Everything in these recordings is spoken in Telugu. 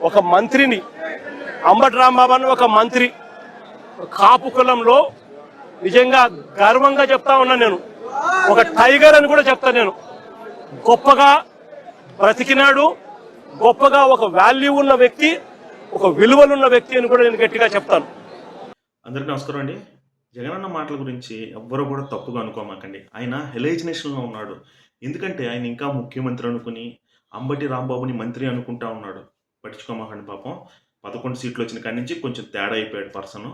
ఒక మంత్రిని అంబటి రాంబాబు అని ఒక మంత్రి కాపు కులంలో నిజంగా గర్వంగా చెప్తా ఉన్నా నేను. ఒక టైగర్ అని కూడా చెప్తా నేను. గొప్పగా బ్రతికినాడు గొప్పగా ఒక వాల్యూ ఉన్న వ్యక్తి ఒక విలువలున్న వ్యక్తి అని కూడా నేను గట్టిగా చెప్తాను. అందరికీ నమస్కారం అండి. జగనన్న మాటల గురించి ఎవ్వరు కూడా తప్పుగా అనుకోమాకండి. ఆయన హెలైజినేషన్లో ఉన్నాడు. ఎందుకంటే ఆయన ఇంకా ముఖ్యమంత్రి అనుకుని అంబటి రాంబాబుని మంత్రి అనుకుంటా ఉన్నాడు. పట్టించుకోమాకండి పాపం. పదకొండు సీట్లు వచ్చిన కాడి నుంచి కొంచెం తేడా అయిపోయాడు పర్సన్.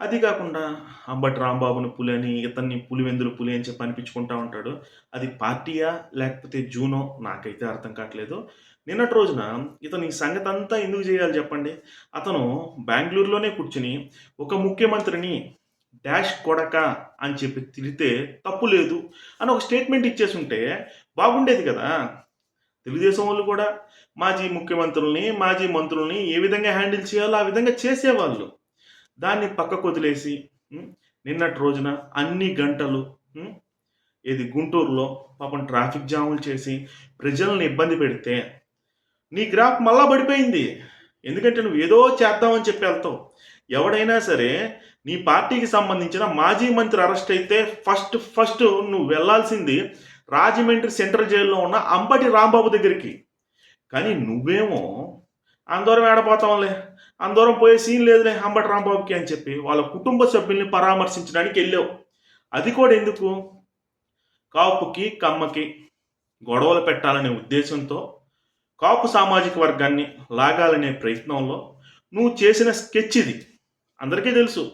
అది కాకుండా అంబటి రాంబాబుని పులి అని ఇతన్ని పులివెందులు పులి అని చెప్పి అనిపించుకుంటా ఉంటాడు. అది పార్టీయా లేకపోతే జూనో? నాకైతే అర్థం కావట్లేదు. నిన్నటి రోజున ఇతను ఈ సంగతి అంతా ఎందుకు చేయాలి చెప్పండి? అతను బెంగళూరులోనే కూర్చుని ఒక ముఖ్యమంత్రిని డాష్ కొడక అని చెప్పి తిరిగితే తప్పు లేదు అని ఒక స్టేట్మెంట్ ఇచ్చేసి ఉంటే బాగుండేది కదా. తెలుగుదేశం వాళ్ళు కూడా మాజీ ముఖ్యమంత్రుల్ని మాజీ మంత్రుల్ని ఏ విధంగా హ్యాండిల్ చేయాలో ఆ విధంగా చేసేవాళ్ళు. దాన్ని పక్కకు వదిలేసి నిన్నటి రోజున అన్ని గంటలు ఇది గుంటూరులో పాపం ట్రాఫిక్ జాములు చేసి ప్రజల్ని ఇబ్బంది పెడితే నీ గ్రాఫ్ మళ్ళా పడిపోయింది. ఎందుకంటే నువ్వు ఏదో చేద్దామని చెప్పి వెళ్తావు. ఎవడైనా సరే నీ పార్టీకి సంబంధించిన మాజీ మంత్రి అరెస్ట్ అయితే ఫస్ట్ ఫస్ట్ నువ్వు వెళ్ళాల్సింది రాజమండ్రి సెంట్రల్ జైల్లో ఉన్న అంబటి రాంబాబు దగ్గరికి. కానీ నువ్వేమో అందరం ఏడపోతాంలే అందరం పోయే సీన్ లేదులే అంబటి రాంబాబుకి అని చెప్పి వాళ్ళ కుటుంబ సభ్యుల్ని పరామర్శించడానికి వెళ్ళావు. అది కూడా ఎందుకు? కాపుకి కమ్మకి గొడవలు పెట్టాలనే ఉద్దేశంతో కాపు సామాజిక వర్గాన్ని లాగాలనే ప్రయత్నంలో నువ్వు చేసిన స్కెచ్ ఇది అందరికీ తెలుసు.